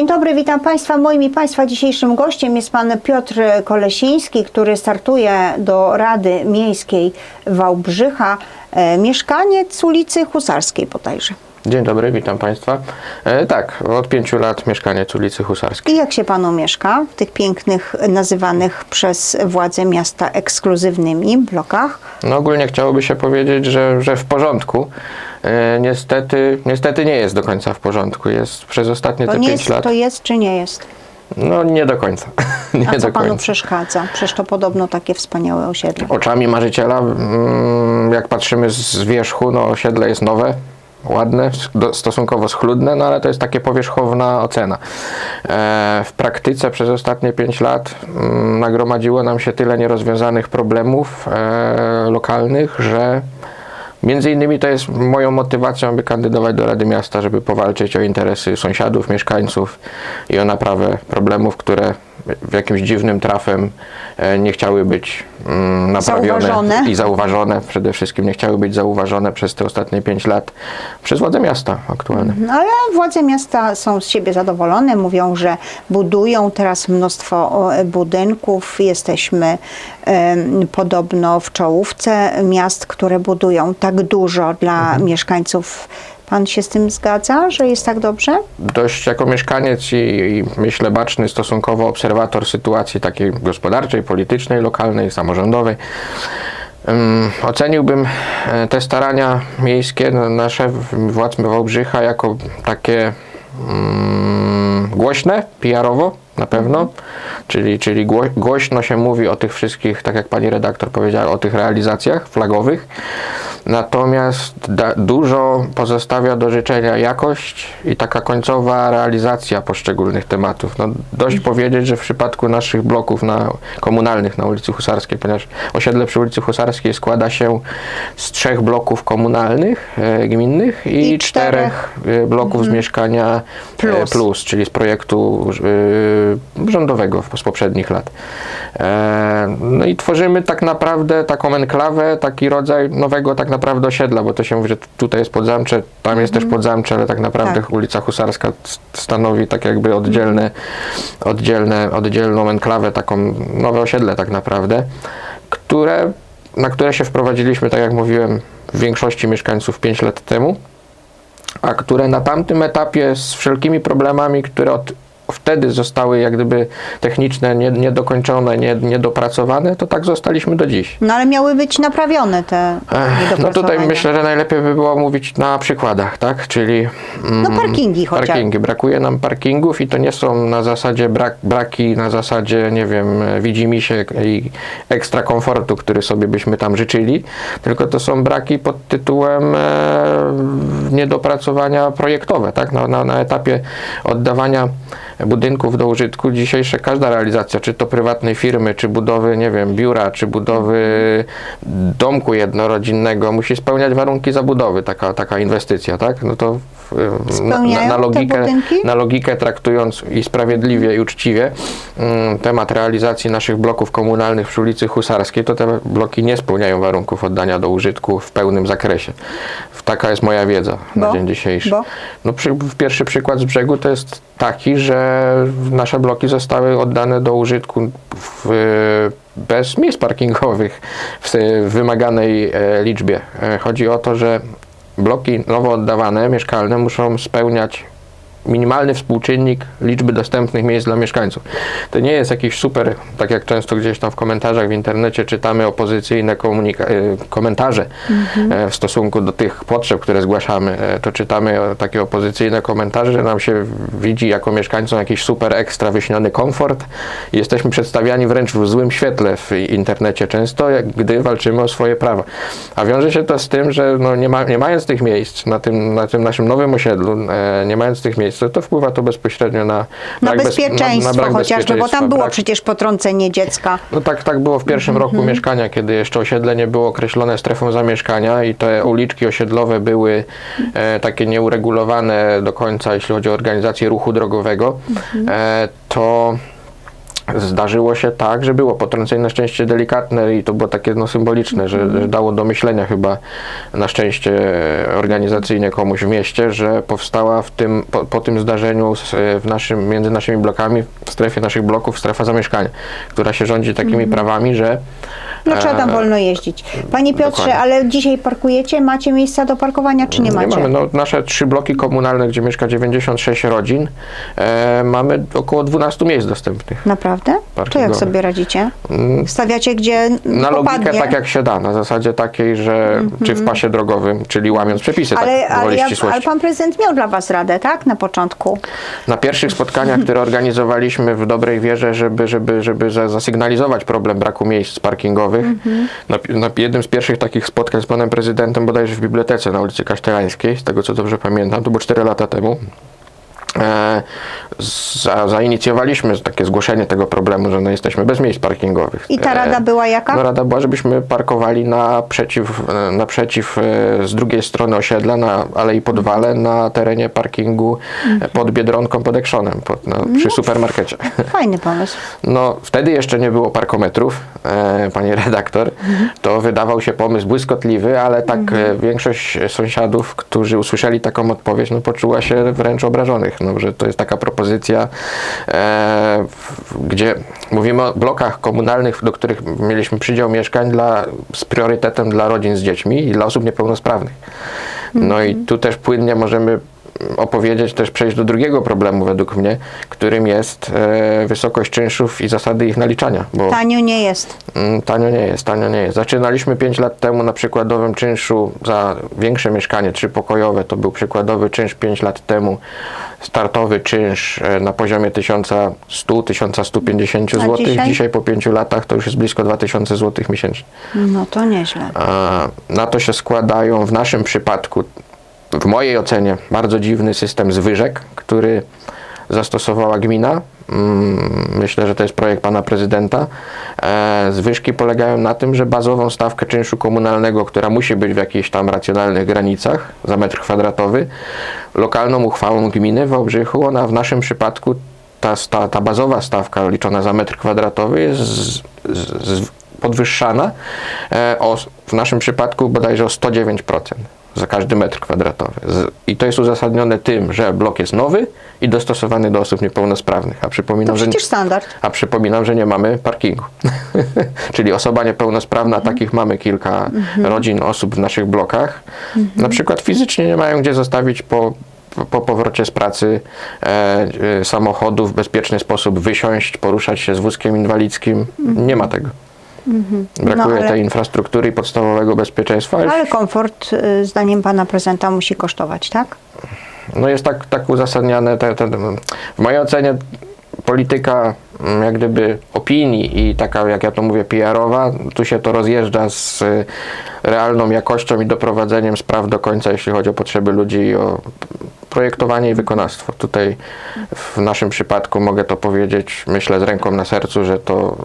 Dzień dobry, witam Państwa. Moim i Państwa dzisiejszym gościem jest Pan Piotr Kolesiński, który startuje do Rady Miejskiej Wałbrzycha. E, mieszkaniec ulicy Husarskiej bodajże. Dzień dobry, witam Państwa. E, tak, od pięciu lat mieszkaniec ulicy Husarskiej. I jak się Panu mieszka w tych pięknych, nazywanych przez władze miasta ekskluzywnymi blokach? No ogólnie chciałoby się powiedzieć, że, że w porządku. E, niestety, niestety nie jest do końca w porządku. Jest przez ostatnie To, te pięć jest, lat. to jest czy nie jest? No nie do końca. nie A co do Panu końca. przeszkadza? Przecież to podobno takie wspaniałe osiedle. Oczami marzyciela, mm, jak patrzymy z wierzchu, no osiedle jest nowe, ładne, stosunkowo schludne, no ale to jest takie powierzchowna ocena. E, w praktyce przez ostatnie 5 lat mm, nagromadziło nam się tyle nierozwiązanych problemów e, lokalnych, że Między innymi to jest moją motywacją, aby kandydować do Rady Miasta, żeby powalczyć o interesy sąsiadów, mieszkańców i o naprawę problemów, które w jakimś dziwnym trafem e, nie chciały być mm, naprawione Zauważone. i zauważone. Przede wszystkim nie chciały być zauważone przez te ostatnie 5 lat przez władze miasta aktualne. No ale władze miasta są z siebie zadowolone, mówią, że budują teraz mnóstwo budynków. Jesteśmy podobno w czołówce miast, które budują tak dużo dla mieszkańców. Pan się z tym zgadza, że jest tak dobrze? dość jako mieszkaniec i, i myślę baczny stosunkowo obserwator sytuacji takiej gospodarczej, politycznej, lokalnej, samorządowej. Ym, oceniłbym e, te starania miejskie nasze władz Wałbrzycha jako takie mm, głośne, PR-owo na pewno, czyli, czyli gło, głośno się mówi o tych wszystkich, tak jak pani redaktor powiedziała, o tych realizacjach flagowych, natomiast dużo pozostawia do życzenia jakość i taka końcowa realizacja poszczególnych tematów. No, dość powiedzieć, że w przypadku naszych bloków na, komunalnych na ulicy Husarskiej, ponieważ osiedle przy ulicy Husarskiej składa się z trzech bloków komunalnych, e, gminnych i, I czterech. czterech e, bloków z mieszkania Plus. plus. plus, czyli z projektu y, rządowego z poprzednich lat. E, no i tworzymy tak naprawdę taką enklawę, taki rodzaj nowego tak naprawdę osiedla, bo to się mówi, że tutaj jest podzamcze, tam jest też podzamcze, ale tak naprawdę Tak. ulica Husarska stanowi tak jakby oddzielne, oddzielne, oddzielną enklawę, taką nowe osiedle tak naprawdę, które, na które się wprowadziliśmy, tak jak mówiłem, w większości mieszkańców 5 lat temu a które na tamtym etapie z wszelkimi problemami, które od, wtedy zostały jak gdyby techniczne, nie- niedokończone, nie, niedopracowane, to tak zostaliśmy do dziś. No ale miały być naprawione te Ech, No tutaj myślę, że najlepiej by było mówić na przykładach, tak? Czyli mm, No parkingi chociaż. parkingi. Brakuje nam parkingów i to nie są na zasadzie brak, braki, na zasadzie, nie wiem, widzimisię i ekstra komfortu, który sobie byśmy tam życzyli, tylko to są braki pod tytułem e, niedopracowania projektowe, tak? Na, na, na etapie oddawania budynków do użytku dzisiejsze każda realizacja, czy to prywatnej firmy, czy budowy, nie wiem, biura, czy budowy domku jednorodzinnego musi spełniać warunki zabudowy, taka, taka inwestycja, tak? No to na, na, logikę, na logikę traktując i sprawiedliwie i uczciwie mm, temat realizacji naszych bloków komunalnych przy ulicy Husarskiej, to te bloki nie spełniają warunków oddania do użytku w pełnym zakresie. Taka jest moja wiedza Bo? na dzień dzisiejszy. Bo? No, przy, pierwszy przykład z brzegu to jest taki, że nasze bloki zostały oddane do użytku w, bez miejsc parkingowych w wymaganej e, liczbie. E, chodzi o to, że bloki nowo oddawane, mieszkalne, muszą spełniać minimalny współczynnik liczby dostępnych miejsc dla mieszkańców. To nie jest jakiś super, tak jak często gdzieś tam w komentarzach w internecie czytamy opozycyjne e, komentarze e, w stosunku do tych potrzeb, które zgłaszamy. E, To czytamy takie opozycyjne komentarze, że nam się widzi jako mieszkańcom jakiś super ekstra wyśniony komfort i jesteśmy przedstawiani wręcz w złym świetle w internecie często, gdy walczymy o swoje prawa. A wiąże się to z tym, że no nie, ma, nie mając tych miejsc na tym, na tym naszym nowym osiedlu, e, nie mając tych miejsc, to, to wpływa to bezpośrednio na, Na brak bez- bezpieczeństwo brak chociażby, bo bezpieczeństwa, tam było brak- przecież potrącenie dziecka. no tak, tak było w pierwszym roku mieszkania, kiedy jeszcze osiedle nie było określone strefą zamieszkania i te uliczki osiedlowe były e, takie nieuregulowane do końca, jeśli chodzi o organizację ruchu drogowego, e, to zdarzyło się tak, że było potrącenie na szczęście delikatne i to było takie no, symboliczne, że, że dało do myślenia chyba na szczęście organizacyjnie komuś w mieście, że powstała w tym, po, po tym zdarzeniu w naszym, między naszymi blokami, w strefie naszych bloków strefa zamieszkania, która się rządzi takimi prawami, że No trzeba tam e, wolno jeździć. Panie Piotrze, dokładnie. ale dzisiaj parkujecie? Macie miejsca do parkowania, czy nie macie? mamy. No, nasze trzy bloki komunalne, gdzie mieszka 96 rodzin, e, mamy około 12 miejsc dostępnych. Naprawdę? To jak sobie radzicie? Mm, Stawiacie gdzie Na popadnie? logikę tak jak się da, na zasadzie takiej, że czy w pasie drogowym, czyli łamiąc przepisy, ale, tak, ale, ja, ale pan prezydent miał dla was radę, tak? Na początku. Na pierwszych spotkaniach, które organizowaliśmy w dobrej wierze, żeby, żeby, żeby za- zasygnalizować problem braku miejsc parkingowych, na, pi- na jednym z pierwszych takich spotkań z panem prezydentem bodajże w bibliotece na ulicy Kasztelańskiej, z tego co dobrze pamiętam, to było 4 lata temu, za, zainicjowaliśmy takie zgłoszenie tego problemu, że no jesteśmy bez miejsc parkingowych. I ta E, rada była jaka? No rada była, żebyśmy parkowali naprzeciw, e, naprzeciw e, z drugiej strony osiedla, na Alei Podwale, na terenie parkingu e, pod Biedronką, pod Ekszonem, pod, no, przy supermarkecie. Fajny pomysł. No, wtedy jeszcze nie było parkometrów, e, pani redaktor. To wydawał się pomysł błyskotliwy, ale tak e, większość sąsiadów, którzy usłyszeli taką odpowiedź, no poczuła się wręcz obrażonych, no, że to jest taka propozycja, e, gdzie mówimy o blokach komunalnych, do których mieliśmy przydział mieszkań dla, z priorytetem dla rodzin z dziećmi i dla osób niepełnosprawnych. No i tu też płynnie możemy opowiedzieć, też przejść do drugiego problemu według mnie, którym jest e, wysokość czynszów i zasady ich naliczania, bo Tanio nie jest. mm, tanio nie jest, tanio nie jest. Zaczynaliśmy 5 lat temu na przykładowym czynszu za większe mieszkanie trzypokojowe, to był przykładowy czynsz 5 lat temu, startowy czynsz e, na poziomie 1100-1150 A zł. dzisiaj? Dzisiaj po 5 latach to już jest blisko 2000 zł miesięcznie. No to nieźle. A Na to się składają w naszym przypadku, w mojej ocenie, bardzo dziwny system zwyżek, który zastosowała gmina. Mm, Myślę, że to jest projekt pana prezydenta. E, Zwyżki polegają na tym, że bazową stawkę czynszu komunalnego, która musi być w jakichś tam racjonalnych granicach za metr kwadratowy, lokalną uchwałą gminy w Wałbrzychu, ona w naszym przypadku ta, ta, ta bazowa stawka liczona za metr kwadratowy jest z, z, podwyższana e, o, w naszym przypadku bodajże o 109% za każdy metr kwadratowy. I to jest uzasadnione tym, że blok jest nowy i dostosowany do osób niepełnosprawnych. A To przypominam, że, przecież standard. a przypominam, że nie mamy parkingu. Czyli osoba niepełnosprawna, takich mamy kilka rodzin, osób w naszych blokach. Na przykład fizycznie nie mają gdzie zostawić po, po powrocie z pracy e, e, samochodu w bezpieczny sposób wysiąść, poruszać się z wózkiem inwalidzkim. Nie ma tego. Brakuje No, ale- tej infrastruktury i podstawowego bezpieczeństwa. Ale komfort, y, zdaniem pana prezydenta, musi kosztować, tak? No jest tak, tak uzasadniane. Te, te, w mojej ocenie polityka mm, jak gdyby opinii i taka, jak ja to mówię, PR-owa, tu się to rozjeżdża z y, realną jakością i doprowadzeniem spraw do końca, jeśli chodzi o potrzeby ludzi i o projektowanie i wykonawstwo. Tutaj w naszym przypadku mogę to powiedzieć, myślę z ręką na sercu, że to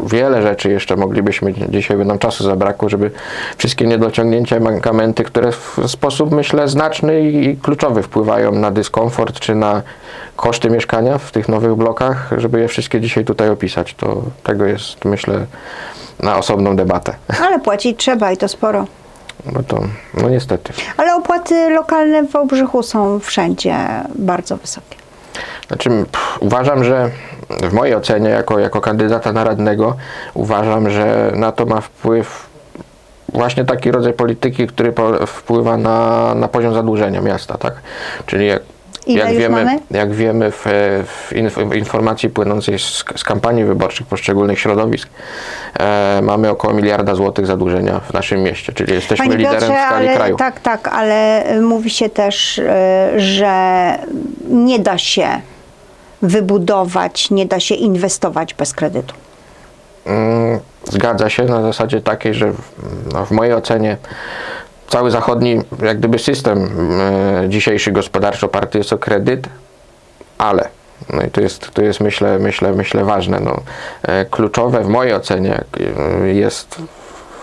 wiele rzeczy jeszcze moglibyśmy, dzisiaj by nam czasu zabrakło, żeby wszystkie niedociągnięcia mankamenty, które w sposób, myślę, znaczny i, i kluczowy wpływają na dyskomfort czy na koszty mieszkania w tych nowych blokach, żeby je wszystkie dzisiaj tutaj opisać. To tego jest, myślę, na osobną debatę. Ale płacić trzeba i to sporo. No to, no niestety. Ale opłaty lokalne w Wałbrzychu są wszędzie bardzo wysokie. Znaczy, pff, uważam, że w mojej ocenie, jako, jako kandydata na radnego, uważam, że na to ma wpływ właśnie taki rodzaj polityki, który po, wpływa na, na poziom zadłużenia miasta, tak? Czyli jak, Ile jak wiemy, mamy? jak wiemy w, w inf- informacji płynącej z, z kampanii wyborczych poszczególnych środowisk, e, mamy około miliarda złotych zadłużenia w naszym mieście, czyli jesteśmy Panie liderem Piotrze, w skali ale kraju. tak, tak, ale mówi się też, y, że nie da się wybudować, nie da się inwestować bez kredytu. Mm, Zgadza się na zasadzie takiej, że w, no, w mojej ocenie cały zachodni jak gdyby system e, dzisiejszy gospodarczy oparty jest o kredyt, ale no i to jest, to jest myślę, myślę, myślę ważne. No, e, kluczowe w mojej ocenie e, jest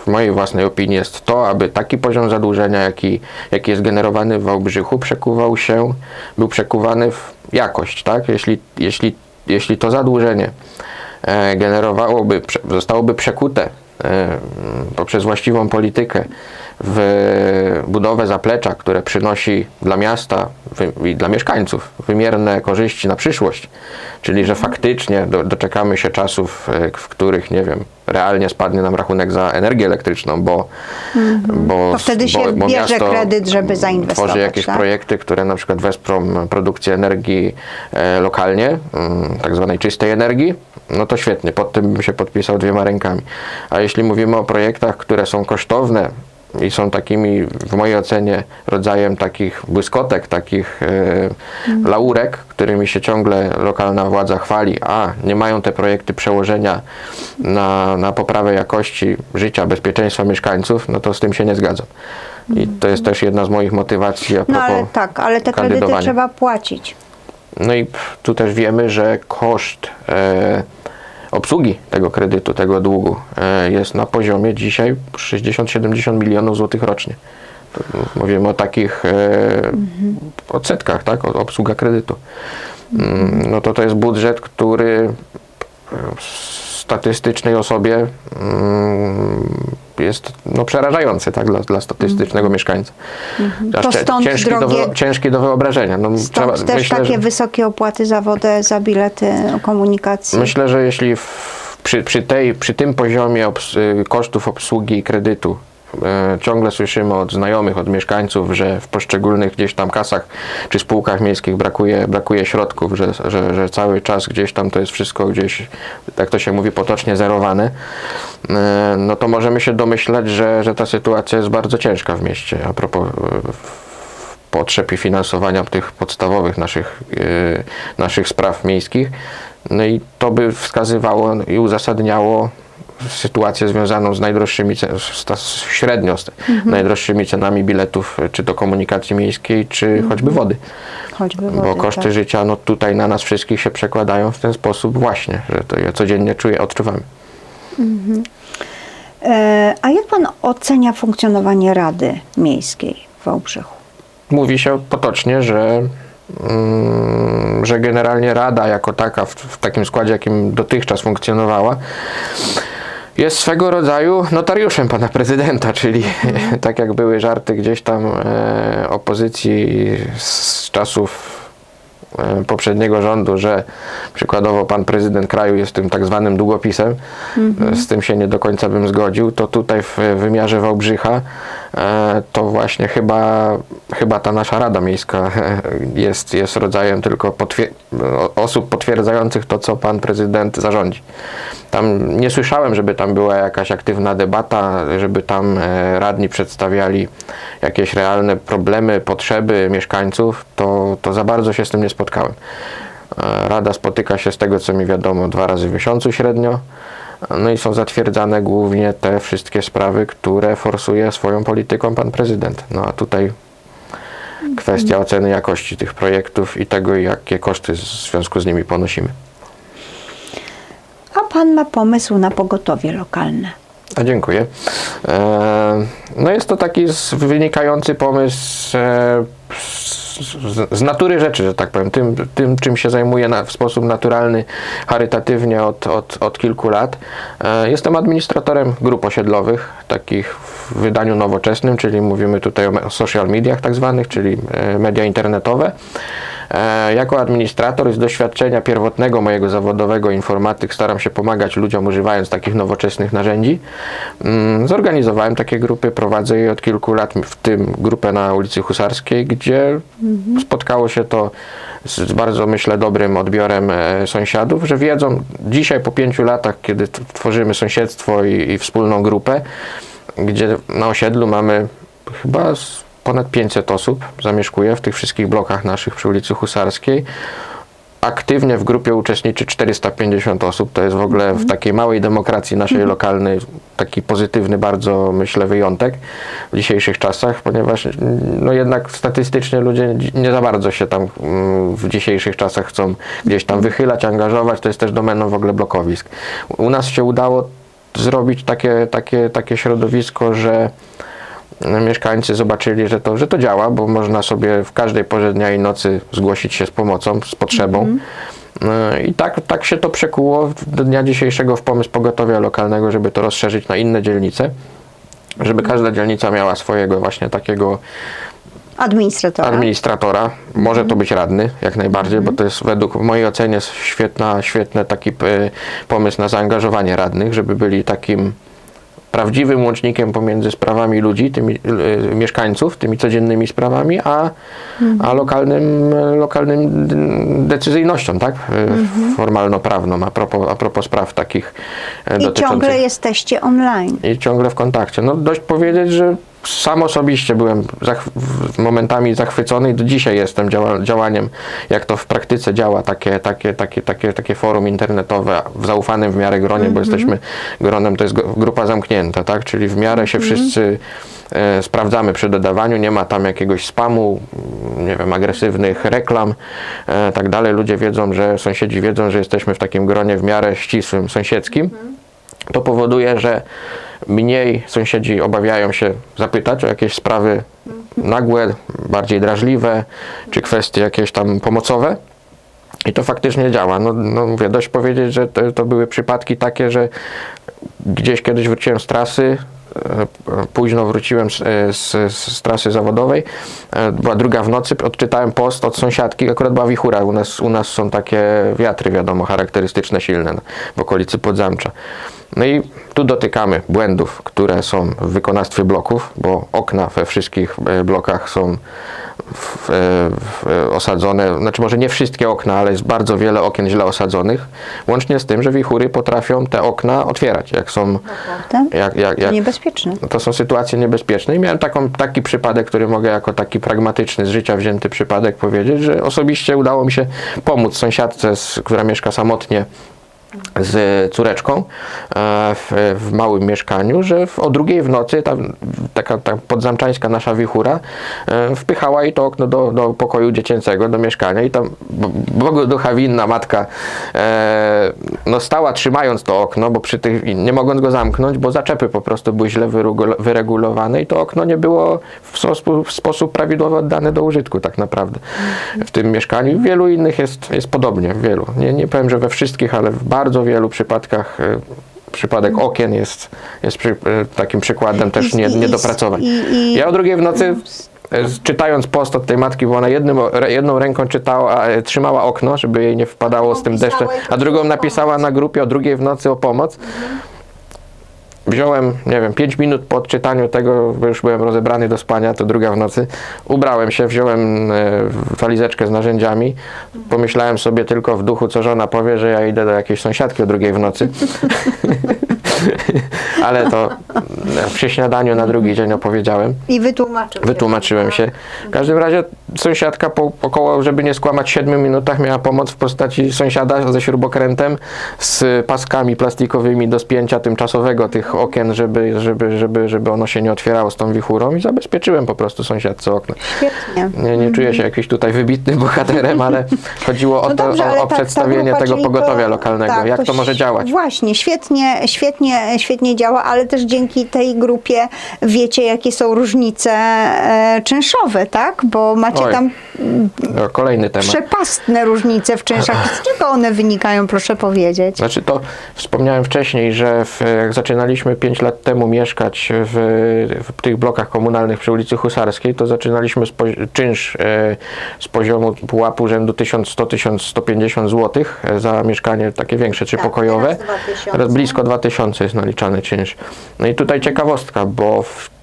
w mojej własnej opinii jest to, aby taki poziom zadłużenia, jaki, jaki jest generowany w Wałbrzychu, przekuwał się, był przekuwany w jakość, tak? Jeśli, jeśli, jeśli to zadłużenie e, generowałoby, zostałoby przekute e, poprzez właściwą politykę w budowę zaplecza, które przynosi dla miasta i dla mieszkańców wymierne korzyści na przyszłość, czyli że faktycznie do, doczekamy się czasów, e, w których, nie wiem, realnie spadnie nam rachunek za energię elektryczną, bo, bo, To wtedy się bo, bo bierze kredyt, żeby zainwestować, Tworzy jakieś tak? projekty, które na przykład wesprą produkcję energii e, lokalnie, mm, tak zwanej czystej energii, no to świetnie, pod tym bym się podpisał dwiema rękami. A jeśli mówimy o projektach, które są kosztowne i są takimi, w mojej ocenie, rodzajem takich błyskotek, takich e, laurek, którymi się ciągle lokalna władza chwali, a nie mają te projekty przełożenia na, na poprawę jakości życia, bezpieczeństwa mieszkańców, no to z tym się nie zgadzam. I to jest też jedna z moich motywacji a No propos ale tak, ale te kredyty kandydowania. trzeba płacić. No i tu też wiemy, że koszt e, obsługi tego kredytu, tego długu e, jest na poziomie dzisiaj 60-70 milionów złotych rocznie. Mówimy o takich e, odsetkach, tak, obsługa kredytu. Mm, No to to jest budżet, który statystycznej osobie mm, jest no, przerażający tak, dla, dla statystycznego mieszkańca. Aż To stąd ciężki, do, drogie- wyo- ciężki do wyobrażenia. No, Stąd też myślę, takie że- wysokie opłaty za wodę, za bilety komunikacji. Myślę, że jeśli w, przy, przy, tej, przy tym poziomie obs, y, kosztów obsługi kredytu ciągle słyszymy od znajomych, od mieszkańców, że w poszczególnych gdzieś tam kasach czy spółkach miejskich brakuje, brakuje środków, że, że, że cały czas gdzieś tam to jest wszystko gdzieś, jak to się mówi, potocznie zerowane, e, no to możemy się domyślać, że, że ta sytuacja jest bardzo ciężka w mieście. A propos e, potrzeb i finansowania tych podstawowych naszych, naszych spraw miejskich. No i to by wskazywało i uzasadniało sytuację związaną z najdroższymi, z, średnio z najdroższymi cenami biletów, y, czy do komunikacji miejskiej, czy choćby wody. Choćby Bo wody, koszty tak. życia no, tutaj na nas wszystkich się przekładają w ten sposób właśnie, że to ja codziennie czuję, odczuwamy. E, A jak pan ocenia funkcjonowanie Rady Miejskiej w Wałbrzychu? Mówi się potocznie, że, mm, że generalnie Rada jako taka w, w takim składzie, jakim dotychczas funkcjonowała, jest swego rodzaju notariuszem pana prezydenta, czyli tak jak były żarty gdzieś tam e, opozycji z czasów e, poprzedniego rządu, że przykładowo pan prezydent kraju jest tym tak zwanym długopisem, z tym się nie do końca bym zgodził, to tutaj w wymiarze Wałbrzycha to właśnie chyba, chyba ta nasza Rada Miejska jest, jest rodzajem tylko potwier- osób potwierdzających to, co pan prezydent zarządzi. Tam nie słyszałem, żeby tam była jakaś aktywna debata, żeby tam e, radni przedstawiali jakieś realne problemy, potrzeby mieszkańców, to, to za bardzo się z tym nie spotkałem. E, Rada spotyka się z tego, co mi wiadomo, dwa razy w miesiącu średnio. No i są zatwierdzane głównie te wszystkie sprawy, które forsuje swoją polityką pan prezydent. No a tutaj kwestia oceny jakości tych projektów i tego, jakie koszty w związku z nimi ponosimy. A pan ma pomysł na pogotowie lokalne. A dziękuję. E, no jest to taki wynikający pomysł e, z, natury rzeczy, że tak powiem, tym, tym czym się zajmuję na, w sposób naturalny, charytatywnie od, od, od kilku lat. E, jestem administratorem grup osiedlowych, takich w wydaniu nowoczesnym, czyli mówimy tutaj o social mediach tak zwanych, czyli media internetowe. E, Jako administrator z doświadczenia pierwotnego mojego zawodowego informatyk staram się pomagać ludziom używając takich nowoczesnych narzędzi. Mm, Zorganizowałem takie grupy, prowadzę je od kilku lat, w tym grupę na ulicy Husarskiej, gdzie spotkało się to z bardzo, myślę, dobrym odbiorem e, sąsiadów, że wiedzą dzisiaj po pięciu latach, kiedy tworzymy sąsiedztwo i, i wspólną grupę, gdzie na osiedlu mamy chyba z ponad 500 osób zamieszkuje w tych wszystkich blokach naszych przy ulicy Husarskiej. Aktywnie w grupie uczestniczy 450 osób. To jest w ogóle w takiej małej demokracji naszej lokalnej taki pozytywny bardzo, myślę, wyjątek w dzisiejszych czasach, ponieważ no jednak statystycznie ludzie dzi- nie za bardzo się tam mm, w dzisiejszych czasach chcą gdzieś tam wychylać, angażować. To jest też domeną w ogóle blokowisk. U nas się udało zrobić takie, takie, takie środowisko, że mieszkańcy zobaczyli, że to, że to działa, bo można sobie w każdej porze dnia i nocy zgłosić się z pomocą, z potrzebą. E, I tak, tak się to przekuło do dnia dzisiejszego w pomysł pogotowia lokalnego, żeby to rozszerzyć na inne dzielnice, żeby każda dzielnica miała swojego właśnie takiego Administratora. administratora. Może to być radny, jak najbardziej, bo to jest według mojej ocenie świetna, świetny taki e, pomysł na zaangażowanie radnych, żeby byli takim prawdziwym łącznikiem pomiędzy sprawami ludzi, tymi e, mieszkańców, tymi codziennymi sprawami, a, a lokalnym, lokalnym decyzyjnością, tak? E, Formalno-prawną, a propos, a propos spraw takich e, I dotyczących ciągle jesteście online. i ciągle w kontakcie. No dość powiedzieć, że sam osobiście byłem zach- momentami zachwycony i do dzisiaj jestem działa- działaniem, jak to w praktyce działa takie, takie, takie, takie, takie forum internetowe w zaufanym w miarę gronie, bo jesteśmy gronem, to jest gru- grupa zamknięta, tak? Czyli w miarę się wszyscy e, sprawdzamy przy dodawaniu, nie ma tam jakiegoś spamu, nie wiem, agresywnych reklam, e, tak dalej. Ludzie wiedzą, że sąsiedzi wiedzą, że jesteśmy w takim gronie w miarę ścisłym, sąsiedzkim. To powoduje, że mniej sąsiedzi obawiają się zapytać o jakieś sprawy nagłe, bardziej drażliwe, czy kwestie jakieś tam pomocowe. I to faktycznie działa. No, no mówię, dość powiedzieć, że to, to były przypadki takie, że gdzieś kiedyś wróciłem z trasy, e, późno wróciłem z, e, z, z trasy zawodowej, e, była druga w nocy, odczytałem post od sąsiadki, akurat była wichura, u nas, u nas są takie wiatry, wiadomo, charakterystyczne, silne no, w okolicy Podzamcza. No i tu dotykamy błędów, które są w wykonawstwie bloków, bo okna we wszystkich e, blokach są w, e, w, e, osadzone, znaczy może nie wszystkie okna, ale jest bardzo wiele okien źle osadzonych, łącznie z tym, że wichury potrafią te okna otwierać, jak są, jak, jak, jak, niebezpieczne. to są sytuacje niebezpieczne. I miałem taką, taki przypadek, który mogę jako taki pragmatyczny, z życia wzięty przypadek powiedzieć, że osobiście udało mi się pomóc sąsiadce, która mieszka samotnie z córeczką e, w, w małym mieszkaniu, że w, o drugiej w nocy ta, taka ta podzamczańska nasza wichura e, wpychała jej to okno do, do pokoju dziecięcego, do mieszkania i tam b- Bogu ducha winna matka e, no stała trzymając to okno, bo przy tych, nie mogąc go zamknąć, bo zaczepy po prostu były źle wyregulowane i to okno nie było w, sposób- w sposób prawidłowo oddane do użytku tak naprawdę w tym mieszkaniu. W wielu innych jest, jest podobnie, wielu. Nie, nie powiem, że we wszystkich, ale w bardzo wielu przypadkach e, przypadek okien jest, jest przy, e, takim przykładem też nie, niedopracowań. Ja o drugiej w nocy e, z- czytając post od tej matki, bo ona jednym, jedną ręką czytała, trzymała okno, żeby jej nie wpadało z tym deszczem, a drugą napisała na grupie o drugiej w nocy o pomoc. Wziąłem, nie wiem, 5 minut po odczytaniu tego, bo już byłem rozebrany do spania, to druga w nocy. Ubrałem się, wziąłem e, walizeczkę z narzędziami. Pomyślałem sobie tylko w duchu, co żona powie, że ja idę do jakiejś sąsiadki o drugiej w nocy. Ale to e, przy śniadaniu na drugi dzień opowiedziałem. I wytłumaczył. się. Wytłumaczyłem się. W każdym razie sąsiadka po około, żeby nie skłamać, 7 minutach miała pomoc w postaci sąsiada ze śrubokrętem z paskami plastikowymi do spięcia tymczasowego tych okien, żeby, żeby, żeby, żeby ono się nie otwierało z tą wichurą i zabezpieczyłem po prostu sąsiadce okno. Świetnie. Nie, nie czuję się jakiś tutaj wybitnym bohaterem, ale chodziło o, No to, dobrze, o, ale o ta- ta przedstawienie grupa, tego pogotowia lokalnego, tak, jak to może ś- działać. Właśnie, świetnie, świetnie, świetnie działa, ale też dzięki tej grupie wiecie, jakie są różnice e, czynszowe, tak? Bo macie Oj. tam No, Kolejny temat. przepastne różnice w czynszach. Z czego one wynikają, proszę powiedzieć? Znaczy to wspomniałem wcześniej, że w, jak zaczynaliśmy 5 lat temu mieszkać w, w tych blokach komunalnych przy ulicy Husarskiej, to zaczynaliśmy z czynsz e, z poziomu pułapu rzędu 1100-1150 zł za mieszkanie takie większe, trzypokojowe. Tak, teraz 2000. Teraz blisko 2000 jest naliczany czynsz. No i tutaj ciekawostka, bo w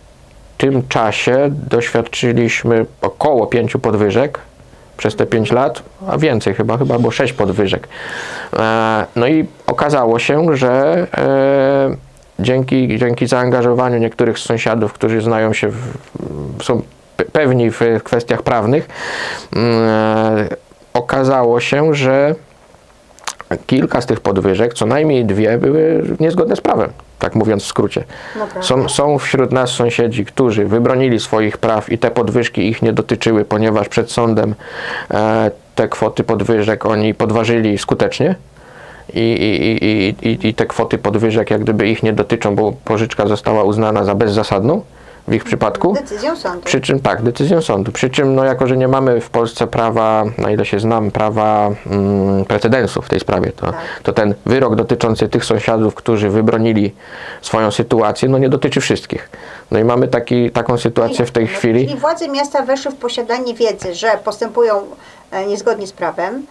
tym czasie doświadczyliśmy około pięciu podwyżek przez te 5 lat, a więcej chyba, chyba było 6 podwyżek. E, No i okazało się, że e, dzięki, dzięki zaangażowaniu niektórych sąsiadów, którzy znają się, w, są pe- pewni w kwestiach prawnych, mm, okazało się, że kilka z tych podwyżek, co najmniej dwie, były niezgodne z prawem, tak mówiąc w skrócie. Są, są wśród nas sąsiedzi, którzy wybronili swoich praw i te podwyżki ich nie dotyczyły, ponieważ przed sądem e, te kwoty podwyżek oni podważyli skutecznie. I, i, i, i, i te kwoty podwyżek jak gdyby ich nie dotyczą, bo pożyczka została uznana za bezzasadną. W ich przypadku. Decyzją sądu. Przy czym tak, decyzją sądu. Przy czym, no, jako że nie mamy w Polsce prawa, na ile się znam, prawa mm, precedensu w tej sprawie, to, Tak. to ten wyrok dotyczący tych sąsiadów, którzy wybronili swoją sytuację, no nie dotyczy wszystkich. No i mamy taki, taką sytuację w tej chwili. Czyli władze miasta weszły w posiadanie wiedzy, że postępują e, niezgodnie z prawem.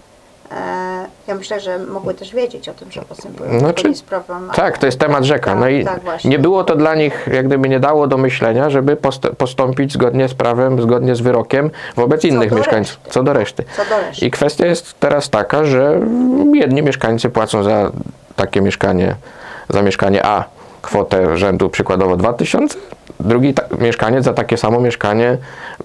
E, Ja myślę, że mogły też wiedzieć o tym, że postępują Znaczy, niezgodnie z prawem. ale- Tak, to jest temat rzeka. No Tak, i tak, nie było to dla nich, jak gdyby nie dało do myślenia, żeby post- postąpić zgodnie z prawem, zgodnie z wyrokiem wobec innych do mieszkańców, reszty. co do reszty. Co do reszty. I kwestia jest teraz taka, że jedni mieszkańcy płacą za takie mieszkanie, za mieszkanie A kwotę rzędu przykładowo 2000, drugi ta- mieszkaniec za takie samo mieszkanie,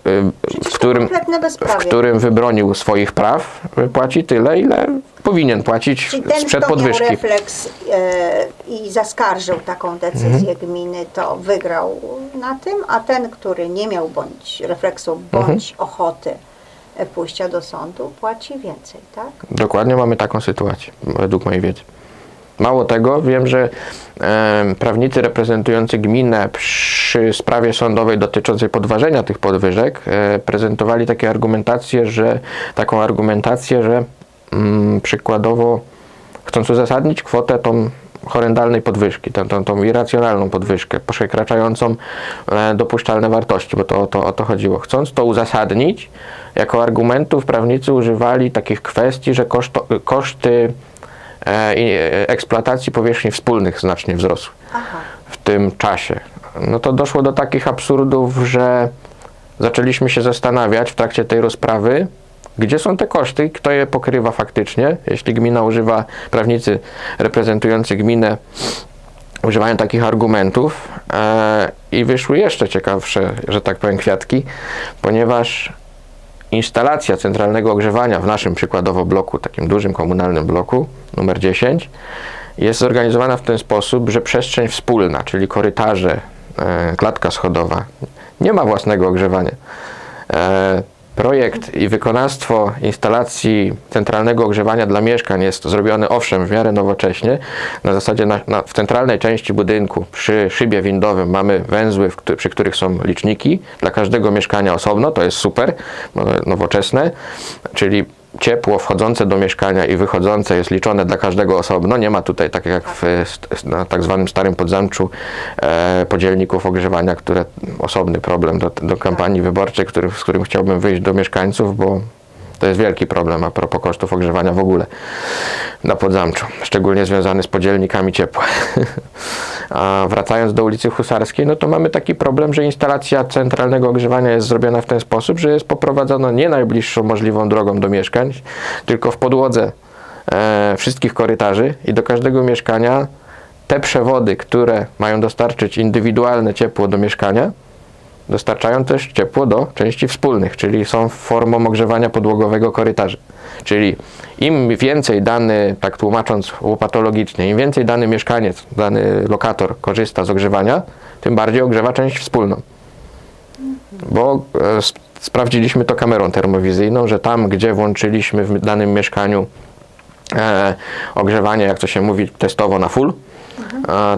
y, w którym, kompletne w którym wybronił swoich praw, y, płaci tyle, ile powinien płacić Czyli ten, sprzed kto miał podwyżki. refleks e, i zaskarżył taką decyzję Mhm. gminy, to wygrał na tym, a ten, który nie miał bądź refleksu, bądź Mhm. ochoty e, pójścia do sądu, płaci więcej, tak? Dokładnie mamy taką sytuację, według mojej wiedzy. Mało tego, wiem, że em, prawnicy reprezentujący gminę przy sprawie sądowej dotyczącej podważenia tych podwyżek e, prezentowali takie argumentacje, że taką argumentację, że mm, przykładowo chcąc uzasadnić kwotę tą horrendalnej podwyżki, tą, tą, tą irracjonalną podwyżkę, przekraczającą e, dopuszczalne wartości, bo to, to o to chodziło. Chcąc to uzasadnić, jako argumentów prawnicy używali takich kwestii, że koszto, koszty e, e, eksploatacji powierzchni wspólnych znacznie wzrosły Aha. w tym czasie. No to doszło do takich absurdów, że zaczęliśmy się zastanawiać w trakcie tej rozprawy, gdzie są te koszty, kto je pokrywa faktycznie. Jeśli gmina używa, prawnicy reprezentujący gminę używają takich argumentów e, i wyszły jeszcze ciekawsze, że tak powiem, kwiatki, ponieważ instalacja centralnego ogrzewania w naszym przykładowo bloku, takim dużym komunalnym bloku, numer 10, jest zorganizowana w ten sposób, że przestrzeń wspólna, czyli korytarze, e, klatka schodowa, nie ma własnego ogrzewania. Projekt i wykonawstwo instalacji centralnego ogrzewania dla mieszkań jest zrobione owszem w miarę nowocześnie. Na zasadzie na, na, w centralnej części budynku przy szybie windowym mamy węzły, w, przy których są liczniki dla każdego mieszkania osobno, to jest super, no, nowoczesne, czyli ciepło wchodzące do mieszkania i wychodzące jest liczone dla każdego osobno. Nie ma tutaj, tak jak w na tak zwanym Starym Podzamczu, e, podzielników ogrzewania, które osobny problem do, do kampanii wyborczej, który, z którym chciałbym wyjść do mieszkańców, bo to jest wielki problem a propos kosztów ogrzewania w ogóle na Podzamczu, szczególnie związany z podzielnikami ciepła. A wracając do ulicy Husarskiej, no to mamy taki problem, że instalacja centralnego ogrzewania jest zrobiona w ten sposób, że jest poprowadzona nie najbliższą możliwą drogą do mieszkań, tylko w podłodze e, wszystkich korytarzy i do każdego mieszkania te przewody, które mają dostarczyć indywidualne ciepło do mieszkania, dostarczają też ciepło do części wspólnych, czyli są formą ogrzewania podłogowego korytarzy. Czyli im więcej dany, tak tłumacząc łopatologicznie, im więcej dany mieszkaniec, dany lokator korzysta z ogrzewania, tym bardziej ogrzewa część wspólną. Bo e, sp- sprawdziliśmy to kamerą termowizyjną, że tam, gdzie włączyliśmy w danym mieszkaniu e, ogrzewanie, jak to się mówi, testowo na full,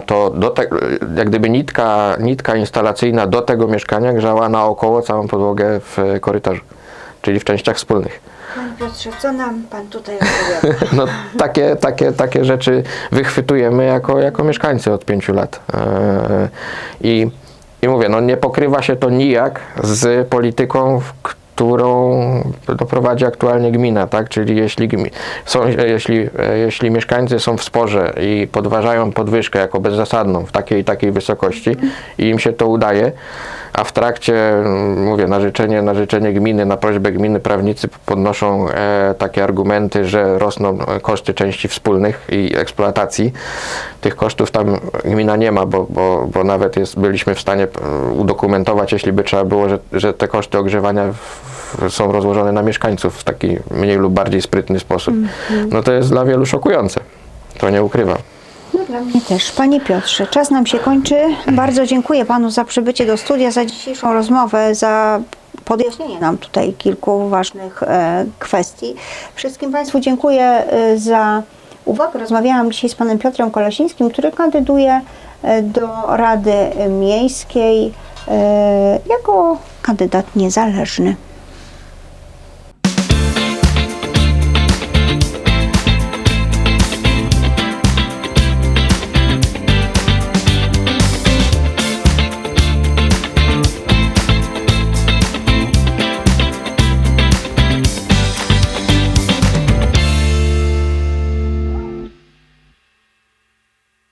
to do te, jak gdyby nitka, nitka instalacyjna do tego mieszkania grzała naokoło całą podłogę w korytarzu, czyli w częściach wspólnych. Panie Piotrze, co nam Pan tutaj opowiada? No, takie, takie, takie rzeczy wychwytujemy jako, jako mieszkańcy od pięciu lat. E, I, I mówię, no nie pokrywa się to nijak z polityką, w którą doprowadzi aktualnie gmina, tak? Czyli jeśli, są, jeśli, jeśli mieszkańcy są w sporze i podważają podwyżkę jako bezzasadną w takiej i takiej wysokości i im się to udaje, a w trakcie, mm, mówię, na życzenie, na życzenie gminy, na prośbę gminy prawnicy podnoszą e, takie argumenty, że rosną koszty części wspólnych i eksploatacji. Tych kosztów tam gmina nie ma, bo, bo, bo nawet jest, byliśmy w stanie e, udokumentować, jeśli by trzeba było, że, że te koszty ogrzewania są rozłożone na mieszkańców w taki mniej lub bardziej sprytny sposób. No to jest dla wielu szokujące. To nie ukrywam. Dla mnie też. Panie Piotrze, czas nam się kończy. Bardzo dziękuję Panu za przybycie do studia, za dzisiejszą rozmowę, za podjaśnienie nam tutaj kilku ważnych e, kwestii. Wszystkim Państwu dziękuję e, za uwagę. Rozmawiałam dzisiaj z Panem Piotrem Kolesińskim, który kandyduje e, do Rady Miejskiej e, jako kandydat niezależny.